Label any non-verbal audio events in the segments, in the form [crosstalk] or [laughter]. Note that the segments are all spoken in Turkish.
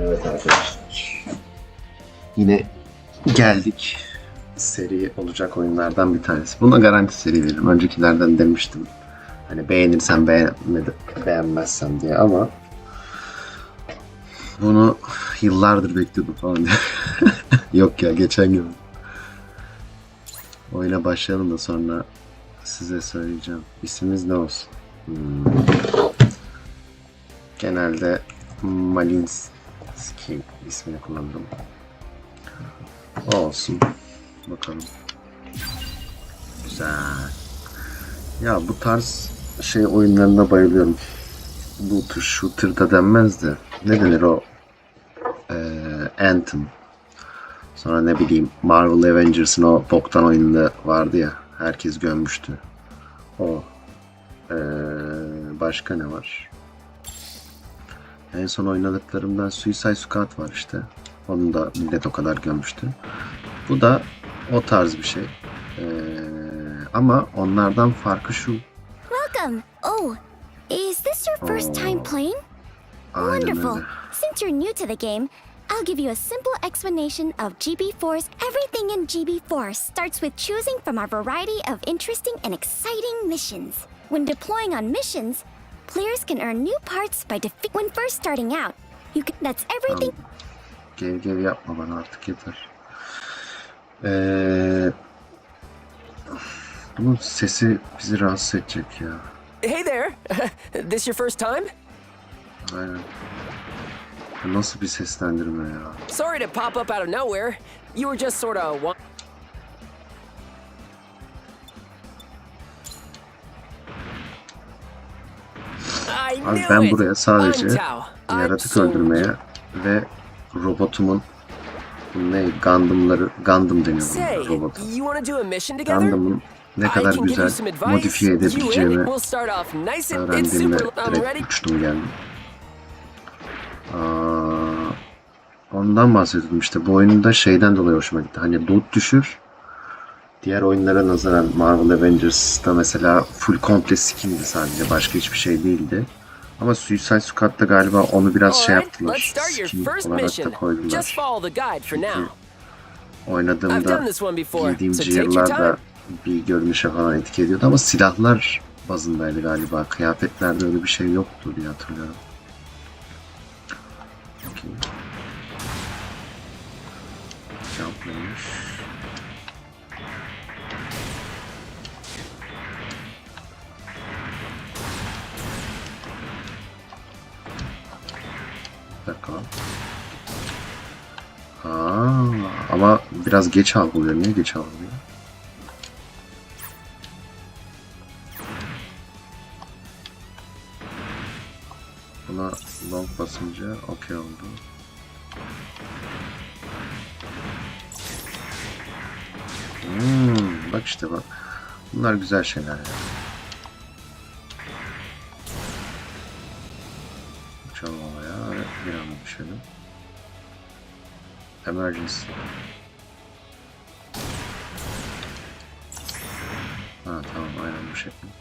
Evet arkadaşlar. Yine geldik. Seri olacak oyunlardan bir tanesi. Buna garanti seri veririm. Öncekilerden demiştim. Hani beğenirsen beğenmedi, beğenmezsen diye ama bunu yıllardır bekliyordum falan diye. [laughs] Yok ya geçen gün. Oyuna başlayalım da sonra size söyleyeceğim. İsmimiz ne olsun? Hmm. Genelde Malinski ismini kullanırım. Olsun. Bakalım. Güzel. Ya bu tarz şey oyunlarına bayılıyorum. Bu tür shooter da denmez de. Ne denir o? Ee, Anthem. Sonra ne bileyim Marvel Avengers'ın o boktan oyununda vardı ya. Herkes gömmüştü. O. Ee, başka ne var? En son oynadıklarımdan Suicide Squad var işte. Onu da millet o kadar gömmüştü. Bu da o tarz bir şey. Ee, ama onlardan farkı şu. Welcome. Oh, is this your first time playing? Wonderful. Since you're new to the game, I'll give you a simple explanation of GB Force. Everything in GB Force starts with choosing from our variety of interesting and exciting missions. When deploying on missions, players can earn new parts by defeat. When first starting out, you can. That's everything. Gev gev yapma bana artık yeter. Ee, bunun sesi bizi rahatsız edecek ya. Hey there! [laughs] this your first time? Aynen. Nasıl bir seslendirme ya? Sorry to pop up out of nowhere. You were just sort of. Abi ben buraya sadece yaratık öldürmeye ve robotumun ne Gundam'ları Gundam deniyor mission together? Gundam'ın ne kadar güzel modifiye edebileceğimi öğrendiğimde direkt uçtum geldim. Aa, ondan bahsediyordum işte bu oyunda şeyden dolayı hoşuma gitti. Hani loot düşür. Diğer oyunlara nazaran Marvel Avengers'ta mesela full komple skin'di sadece. Başka hiçbir şey değildi. Ama Suicide Squad'da galiba onu biraz şey yaptılar. Skin olarak da koydular. I've Oynadığımda time. da bir görünüşe falan etki ediyordu ama silahlar bazındaydı galiba. Kıyafetlerde öyle bir şey yoktu diye hatırlıyorum. Okey. Jump Dakika. Aa, ama biraz geç algılıyor. Niye geç algılıyor? Buna long basınca okey oldu. Hmm, bak işte bak. Bunlar güzel şeyler ya. Uçalım düşelim. Emergency. Ha tamam aynen bu şekilde.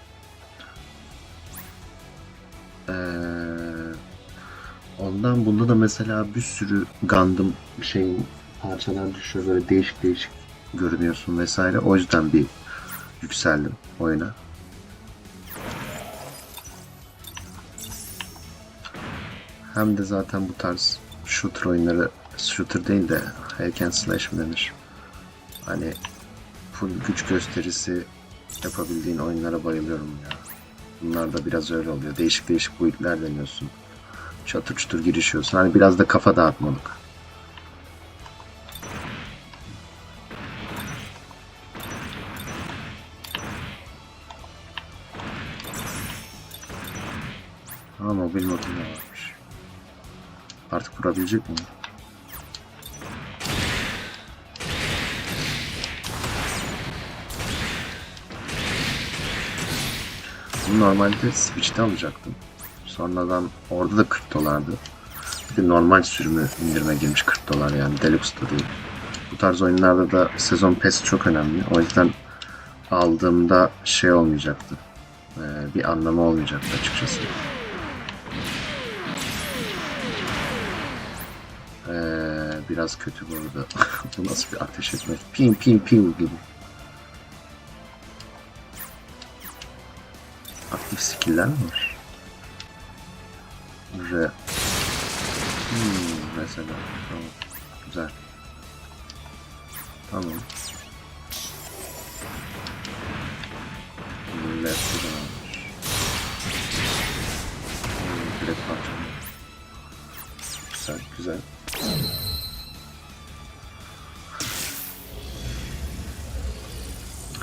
Ee, ondan bunda da mesela bir sürü Gundam şeyin parçalar düşüyor böyle değişik değişik görünüyorsun vesaire. O yüzden bir yükseldim oyuna. Hem de zaten bu tarz shooter oyunları shooter değil de hack and slash mi denir? Hani full güç gösterisi yapabildiğin oyunlara bayılıyorum ya. Bunlar da biraz öyle oluyor. Değişik değişik boyutlar deniyorsun. Çatır çutur girişiyorsun. Hani biraz da kafa dağıtmalık. Ha mobil modum da varmış. Artık kurabilecek miyim? Bunu normalde Switch'te alacaktım. Sonradan orada da 40 dolardı. Bir de normal sürümü indirime girmiş 40 dolar yani Deluxe'da değil. Bu tarz oyunlarda da sezon pass çok önemli. O yüzden aldığımda şey olmayacaktı. Ee, bir anlamı olmayacaktı açıkçası. Biraz kötü bu arada. [laughs] bu nasıl bir ateş etmek? Pim pim pim gibi. Aktif skill'ler mi var? Re... Hmm, mesela. Tamam. Güzel. Tamam. De varmış. Hmm, direkt parçalıyor. Güzel, güzel.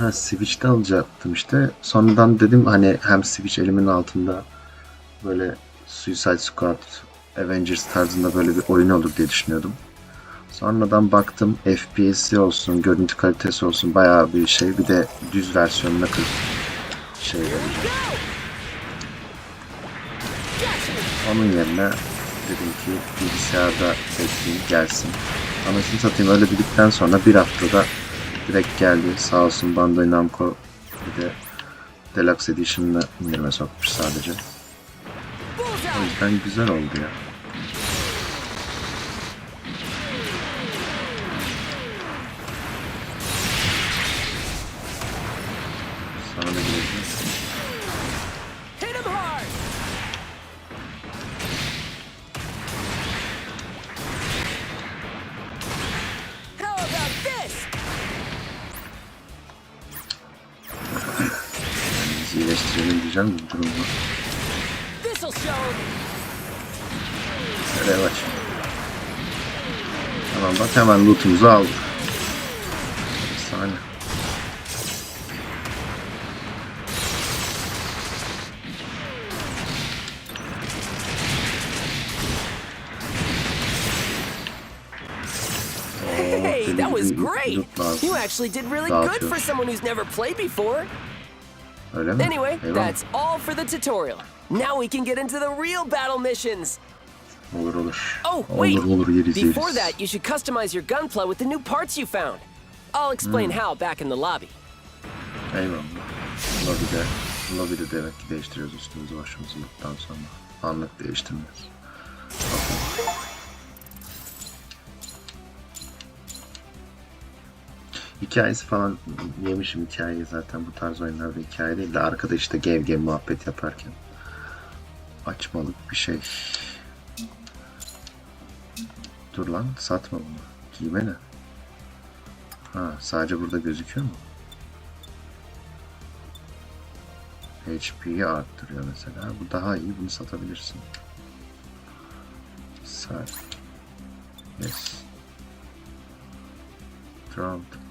Ha Switch'te alacaktım işte. Sonradan dedim hani hem Switch elimin altında böyle Suicide Squad, Avengers tarzında böyle bir oyun olur diye düşünüyordum. Sonradan baktım FPS'i olsun, görüntü kalitesi olsun bayağı bir şey. Bir de düz versiyonuna kır şey vereceğim. Onun yerine dedim ki bilgisayarda bekleyeyim gelsin. Anasını satayım öyle dedikten sonra bir haftada direkt geldi. Sağ olsun Bandai Namco bir de Deluxe Edition'ını indirime sokmuş sadece. O yüzden güzel oldu ya. Diyeceğim de. This'll show 'em. Nereye bak. Tamam bak hemen lootumuzu aldık. Efsane. Hey, that was great! You actually did really good for someone who's never played before. Öyle mi? Anyway, Eyvallah. that's all for the tutorial. Now we can get into the real battle missions. Olur olur. Oh, wait! Olur olur yeriz Before yeriz. that, you should customize your gunpla with the new parts you found. I'll explain Hmm. how back in the lobby. Eyvallah. Lobide, lobide demek ki değiştiriyoruz üstümüzü başımızı yıktıktan sonra. Anlık değiştirmiyoruz. Bakalım. Hikayesi falan yemişim hikayeyi zaten bu tarz oyunlarda hikaye değil de arkada işte gev gev muhabbet yaparken açmalık bir şey. Dur lan satma bunu. Giyme ne? Ha sadece burada gözüküyor mu? HP'yi arttırıyor mesela. Bu daha iyi. Bunu satabilirsin. Sat. Yes. The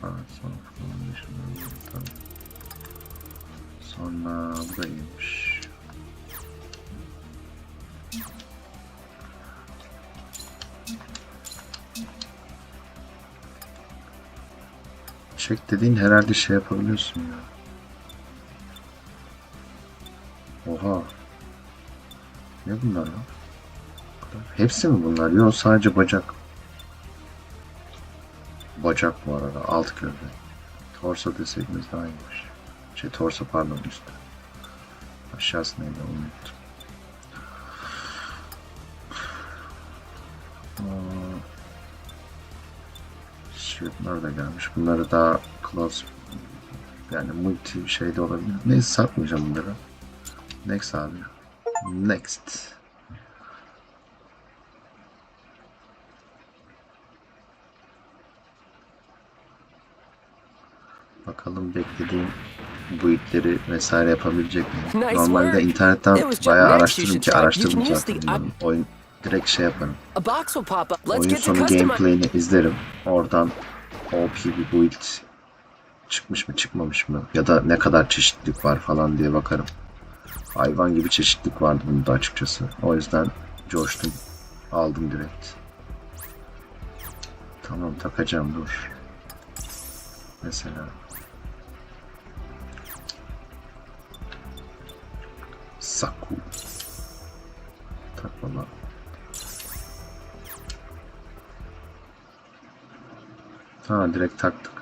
parts of foundation. Tamam. Sonra bu da iyiymiş. Çek dediğin herhalde şey yapabiliyorsun ya. Oha. Ne bunlar lan? Hepsi mi bunlar? Yok sadece bacak. Bacak bu arada. Alt gövde. Torso deseydiniz daha iyiymiş. Şey torso pardon üstte. Aşağısı neydi onu unuttum. Shield'lar da gelmiş. Bunları daha close yani multi şeyde olabilir. Neyse satmayacağım bunları. Next abi. Next. Bakalım beklediğim build'leri vesaire yapabilecek mi? Nice Normalde work. internetten bayağı araştırırım ki araştırdım zaten. Oyun direkt şey yaparım. Oyun sonu gameplay'ini izlerim. Oradan OP bir build çıkmış mı çıkmamış mı ya da ne kadar çeşitlilik var falan diye bakarım. Hayvan gibi çeşitlilik vardı bunda açıkçası. O yüzden coştum. Aldım direkt. Tamam takacağım dur. Mesela. Saku. Tak valla. Ha ah, direkt taktık.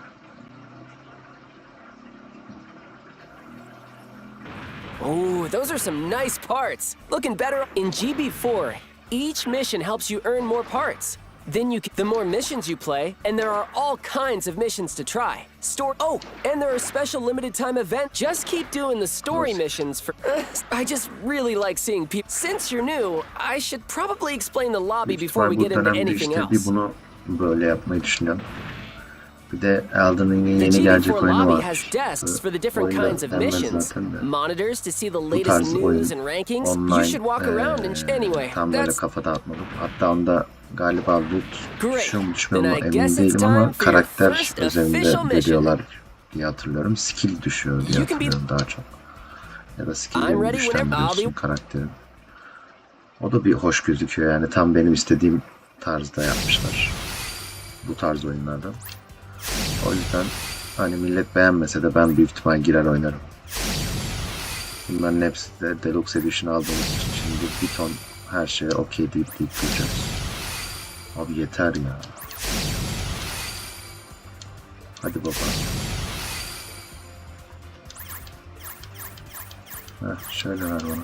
Oh, those are some nice parts. Looking better in GB4. Each mission helps you earn more parts. Then you can, the more missions you play, and there are all kinds of missions to try. Store oh, and there are special limited time events. Just keep doing the story missions for. [sighs] I just really like seeing people. Since you're new, I should probably explain the lobby before we get into anything else. bunu böyle yapmayı düşünüyorum. Bir de Elden Ring'in The yeni gelecek GB4 oyunu var. Ee, for the different oyunda kinds of denmez missions, zaten de. monitors to see the latest news and rankings. You should walk around and anyway. tam böyle kafa dağıtmadım. Hatta onda galiba loot Great. düşüyor mu emin değilim ama karakter üzerinde veriyorlar diye hatırlıyorum. Skill düşüyor diye hatırlıyorum daha çok. Ya da skill I'm mi ready whenever- I'll güçlendiriyorsun karakterin. O da bir hoş gözüküyor yani tam benim istediğim tarzda yapmışlar. Bu tarz oyunlardan. O yüzden hani millet beğenmese de ben büyük ihtimal girer oynarım. Bunların hepsi de Deluxe Edition aldığımız için şimdi bir ton her şeye okey deyip deyip duracağız. Abi yeter ya. Hadi baba. Heh, şöyle ver bana.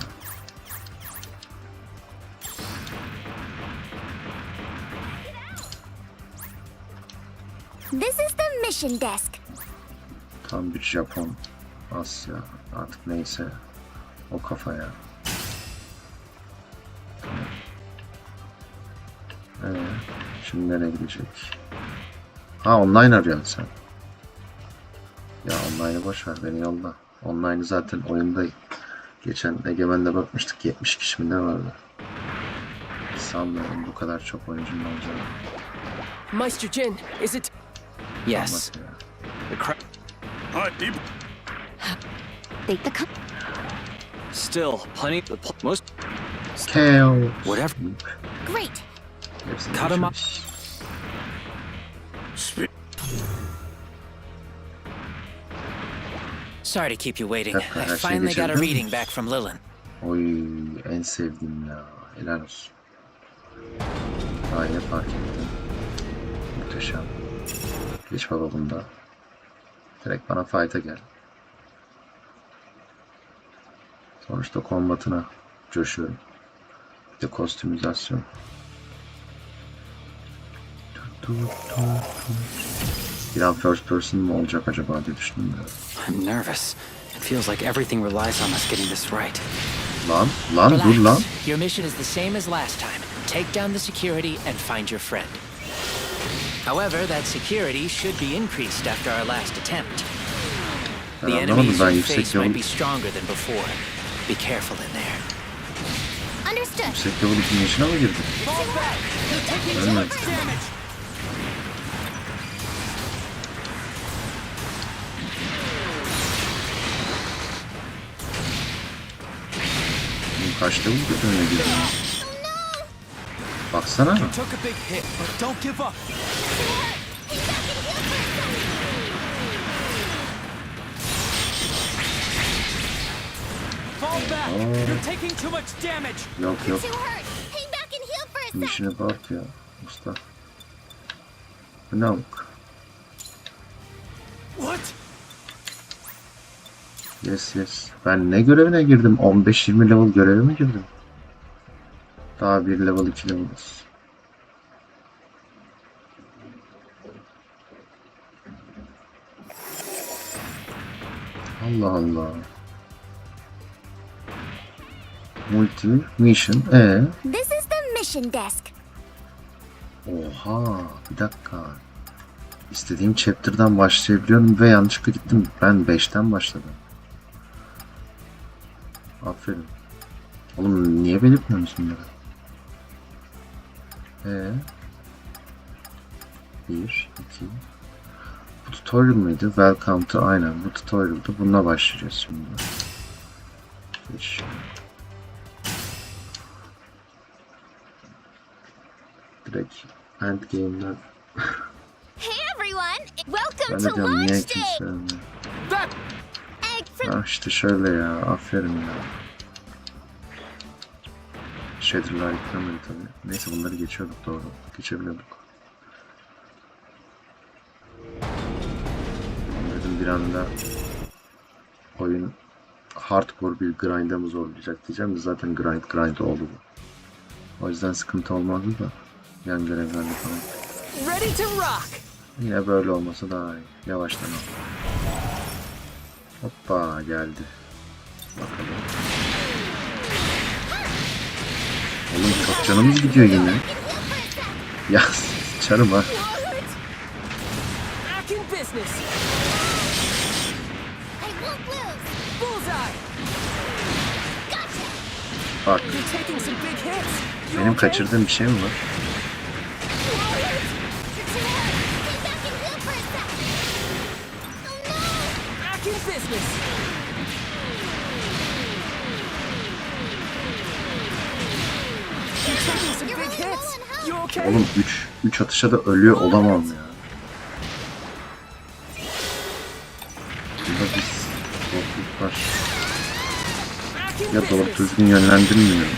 Mission desk. Tam bir Japon, Asya artık neyse o kafaya. Ee, şimdi nereye gidecek? Ha online arıyorsun sen. Ya online'ı boş ver beni yolla. Online'ı zaten oyunda geçen Egemen'de bakmıştık 70 kişi mi ne vardı? Sanmıyorum bu kadar çok oyuncunun olacağını. Meister Jin, is it? Yes. Bak ya. The cra- Take the cup. Still, plenty. The pl- most. Chaos. Whatever. Great. Cut Cut 'em up. geçmiş. Sorry to keep you waiting. I finally got a reading back from Lilin. Oy en sevdiğim ya. Helal olsun. Aile fark ettim. Muhteşem. Geç baba bunda. Direkt bana fight'a gel. Sonuçta kombatına coşuyorum. Bir de kostümizasyon. Bir an first person mı olacak acaba diye düşündüm de. I'm nervous. It feels like everything relies on us getting this right. Lan, lan dur lan. Your mission is the same as last time. Take down the security and find your friend. However, that security should be increased after our last attempt. Ben The anlamadım enemies ben you yüksek face might level, be stronger than before. Be careful in there. Understood. yüksek level ikinci işine mi girdin? Ölmedim. Bu kaç level götürüne girdin? Baksana. Took a big hit, but don't give up. Fall back. You're taking too much damage. Yok yok. Too hurt. Hang back and heal for a Bunun sec. işine bak ya usta. Bu ne? What? Yes yes. Ben ne görevine girdim? 15-20 level görevi mi girdim? Daha bir level 2 level'ız. Allah Allah. Multi mission. E This is the mission desk. Oha bir dakika. İstediğim chapter'dan başlayabiliyorum ve yanlışlıkla gittim. Ben 5'ten başladım. Aferin. Oğlum niye belirtmiyorsun bunları? Ee? 1, 2. Bu tutorial mıydı? Welcome to aynen bu tutorial'dı. Bununla başlayacağız şimdi. Geç. Direkt endgame'den Hey everyone! Welcome ben to launch day. That. Ah işte şöyle ya. Aferin ya. Shader'lar yüklemedi tabii. Neyse bunları geçiyorduk doğru. Geçebiliyorduk. Dedim bir anda oyun hardcore bir grind'e mi zorlayacak diyeceğim de zaten grind grind oldu bu. O yüzden sıkıntı olmadı da. Yan görevlerle falan. Ready to rock! Yine böyle olması daha iyi. Yavaştan al. Hoppa geldi. Bakalım. Oğlum çok canımız gidiyor yine. Ya çarım ha. Bak. Benim kaçırdığım bir şey mi var? Oğlum 3 3 atışa da ölüyor olamam ya. Burada var. Ya doğru düzgün yönlendirmiyorum.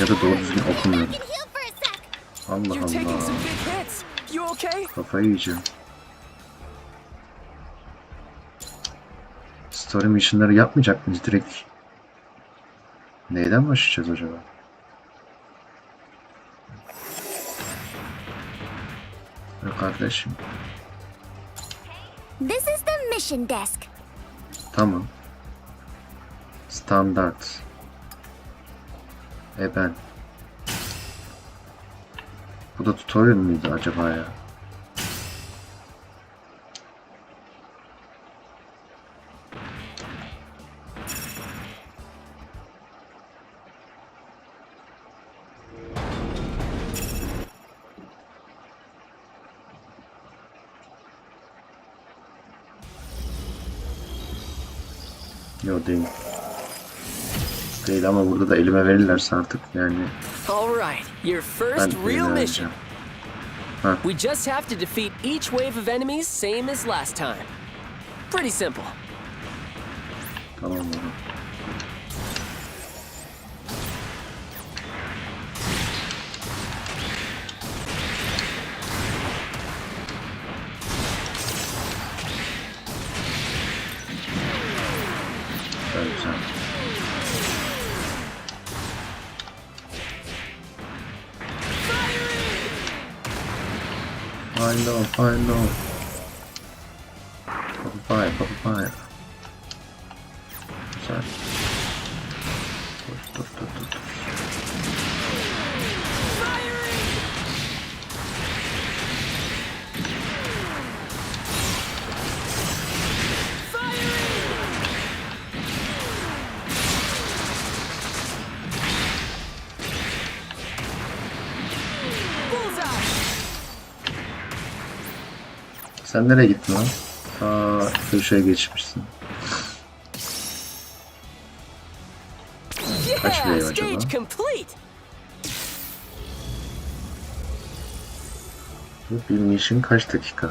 Ya da doğru düzgün okumuyorum. Allah Allah. Kafayı yiyeceğim. Story mission'ları yapmayacak mıyız direkt? Neyden başlayacağız acaba? Ya kardeşim. This is the mission desk. Tamam. Standart. E ben. Bu da tutorial mıydı acaba ya? Burada da elime verirlerse artık yani Alright, your ben first real mission. vereceğim. We just have to defeat each wave of enemies, same as last time. Pretty simple. Tamam. I know, I know. From five, from five. Sen nereye gittin lan? Aa, köşeye geçmişsin. Kaç stage acaba? Bu bir mission kaç dakika?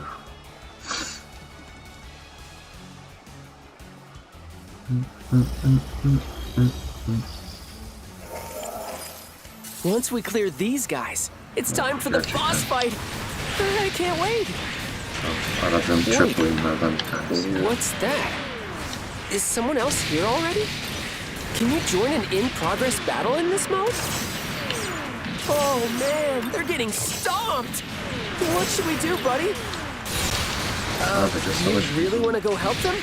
Once we clear these guys, it's time for the boss fight. I can't wait. Aradığım çöp oyunlardan bir tanesi. What's that? Is someone else here already? Can you join an in-progress battle in this mode? Oh man, they're getting stomped! What should we do, buddy? Uh, Sadece You savaş. really want to go help them?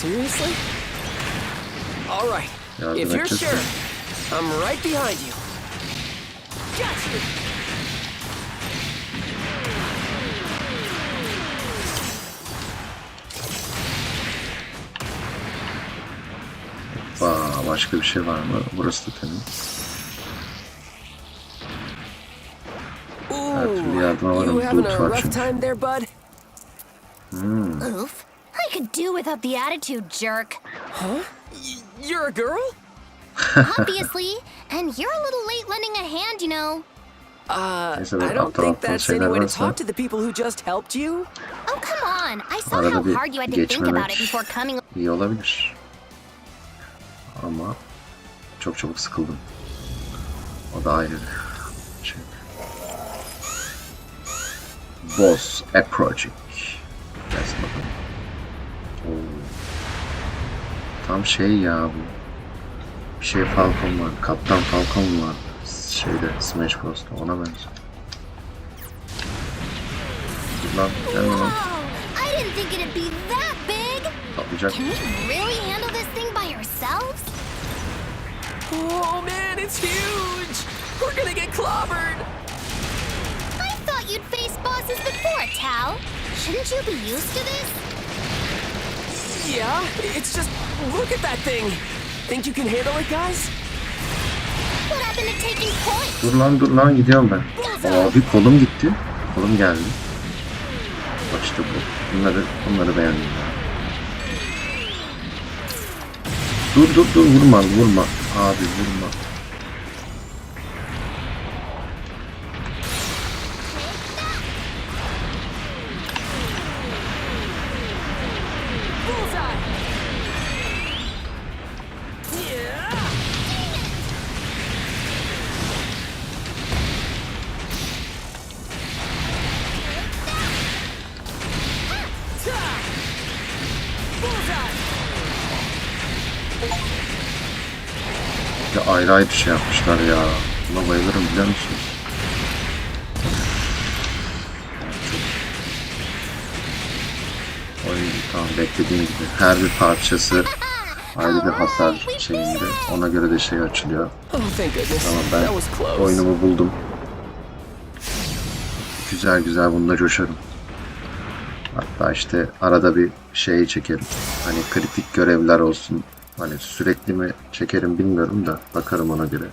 Seriously? All right. Yardım if you're sure, I'm right behind you. Gotcha! Aa, başka bir şey var mı? Burası da temiz. türlü yardıma varım. you having a var rough çünkü. time there, bud? Oof. I could do without the attitude, jerk. Huh? You're a girl? [laughs] Obviously. And you're a little late lending a hand, you know. Uh, I don't think that's any way to talk to the people who just helped you. Oh, come on. I saw how hard you had to think about it before coming. iyi olabilir. Ama çok çabuk sıkıldım. O da ayrı bir şey. Boss approaching. Gelsin bakalım. Oo. Tam şey ya bu. Bir şey Falcon var. Kaptan Falcon var. Şeyde Smash Bros'ta ona benziyor. lan. Gelme lan. Whoa! Oh man, it's huge! We're gonna get clobbered! I thought you'd faced bosses before, Tal. Shouldn't you be used to this? Yeah, it's just look at that thing. Think you can handle it, guys? What happened to taking points? Dur lan dur lan gidiyorum ben. Abi kolum gitti. Kolum geldi. Bak işte bu. Bunları, bunları beğendim. Dur dur dur vurma vurma. Abi vurma. Ayrı ayrı şey yapmışlar ya. Buna bayılırım biliyor musunuz? Oyun tamam beklediğim gibi. Her bir parçası ayrı bir hasar şeyinde. Ona göre de şey açılıyor. Oh. Tamam ben oyunumu buldum. Güzel güzel bununla coşarım. Hatta işte arada bir şey çekerim. Hani kritik görevler olsun. Hani sürekli mi çekerim bilmiyorum da bakarım ona göre.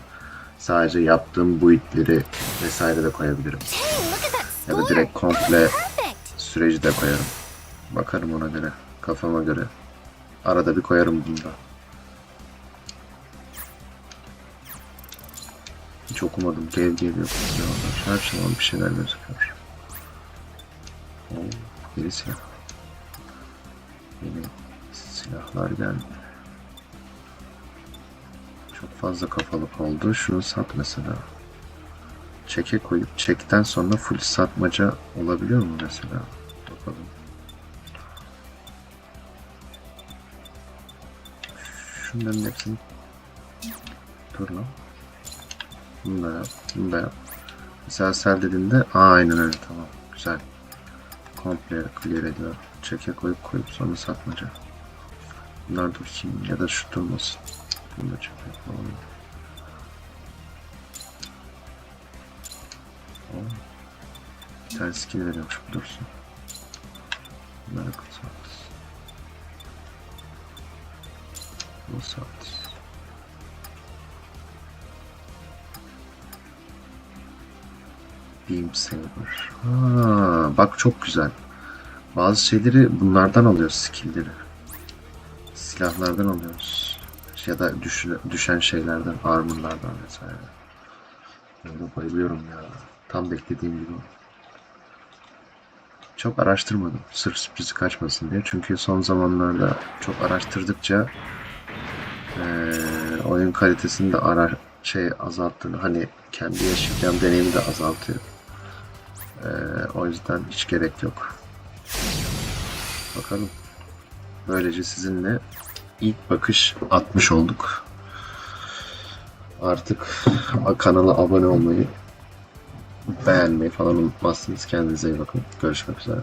Sadece yaptığım bu itleri vesaire de koyabilirim. Ya da direkt komple süreci de koyarım. Bakarım ona göre. Kafama göre. Arada bir koyarım bunu da. Hiç okumadım. Gev geliyor. Her zaman bir şeyler gözüküyor. Oo, yeni silah. Yeni silahlar geldi. Çok fazla kafalık oldu. Şunu sat mesela. Çeke koyup çekten sonra full satmaca olabiliyor mu mesela? Bakalım. Şunların hepsini Dur lan. Bunu da yap. Bunu da yap. Mesela sel dediğinde aynen öyle tamam. Güzel. Komple clear ediyor. Çeke koyup koyup sonra satmaca. Bunlar dursun ya da şu durmasın. Bunu da falan. Bir tane skill veriyormuş bu dursun. Bunları sat. Bu sat. Beam Saber. Ha, bak çok güzel. Bazı şeyleri bunlardan alıyoruz skill'leri. Silahlardan alıyoruz. Ya da düşün, düşen şeylerden, armorlardan vesaire. Böyle bayılıyorum ya. Tam beklediğim gibi. Çok araştırmadım. Sırf sürprizi kaçmasın diye. Çünkü son zamanlarda çok araştırdıkça eee, oyun kalitesini de ara şey azalttığını hani kendi yaşayacağım deneyimi de azaltıyor. Eee, o yüzden hiç gerek yok. Bakalım. Böylece sizinle ilk bakış atmış olduk. Artık kanala abone olmayı, beğenmeyi falan unutmazsınız. Kendinize iyi bakın. Görüşmek üzere.